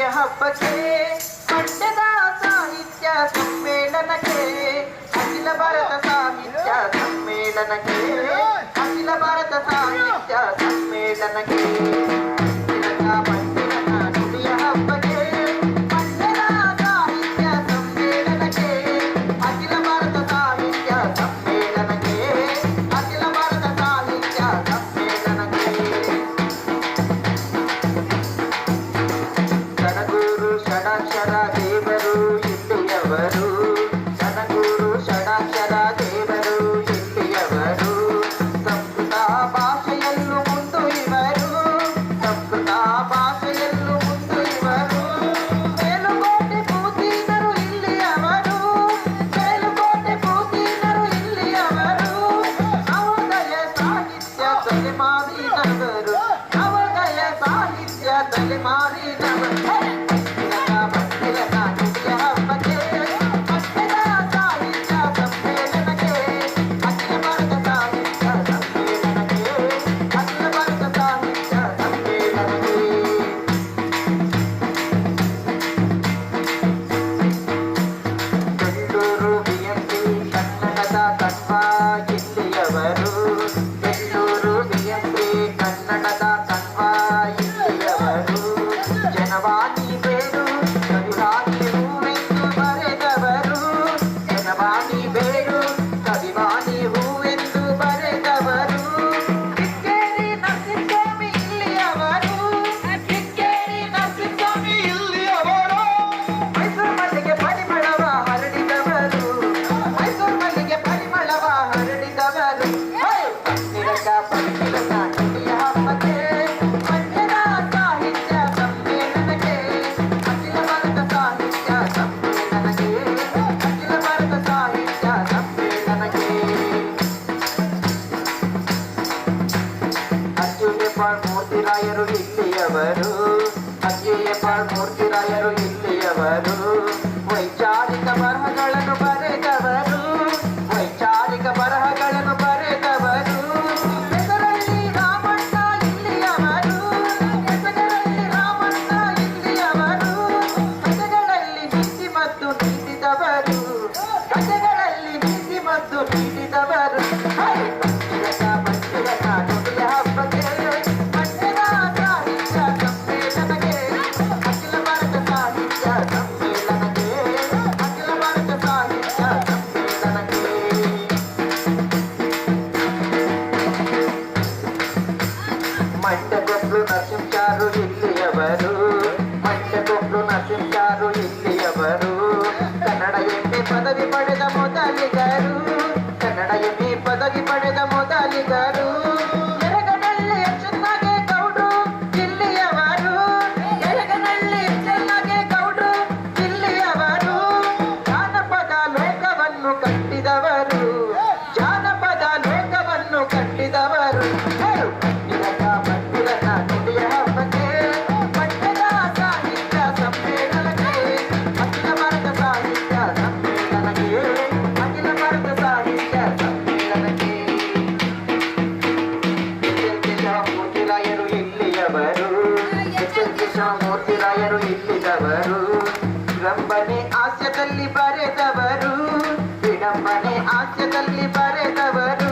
ಗಣಪತಿಯ ಹಬ್ಬಕ್ಕೆ ಪಠ್ಯದ ಸಾಹಿತ್ಯ ಸಮ್ಮೇಳನಕ್ಕೆ ಅಖಿಲ ಭಾರತ ಸಾಹಿತ್ಯ ಸಮ್ಮೇಳನಕ್ಕೆ ಅಖಿಲ ಭಾರತ ಸಾಹಿತ್ಯ ತಲೆ ಮಾರಿದವರು ನವದಯ ಸಾಹಿತ್ಯ ತಲೆ ಮಾರಿದವರು ರಾಯರು ಇಲ್ಲಿಯವರು ವೈಚಾರಿಕ ಬರಹಗಳನ್ನು ಬರೆದವರು, ವೈಚಾರಿಕ ಬರಹಗಳನ್ನು ಬರೆದವರು. ಹೆಸರಲ್ಲಿ ರಾಮಣ್ಣ ಇಲ್ಲಿಯವರು ಹೆಸರಲ್ಲಿ ರಾಮಣ್ಣ ಇಲ್ಲಿಯವರು ಕಥೆಗಳಲ್ಲಿ ನೀತಿ ಮತ್ತು ನೀತಿದವರು ಕಥೆಗಳಲ್ಲಿ ನೀತಿ ಮತ್ತು ನೀತಿ ಕನ್ನಡ ಎಂಬಿ ಪದವಿ ಪಡೆದ ವಿಡಂಬನೆ ಹಾಸ್ಯದಲ್ಲಿ ಬರೆದವರು ವಿಡಂಬನೆ ಹಾಸ್ಯದಲ್ಲಿ ಬರೆದವರು.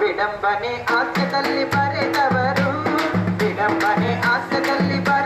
ವಿಡಂಬನೆ ಹಾಸ್ಯದಲ್ಲಿ ಬರೆದವರು ವಿಡಂಬನೆ ಹಾಸ್ಯದಲ್ಲಿ ಬರೆ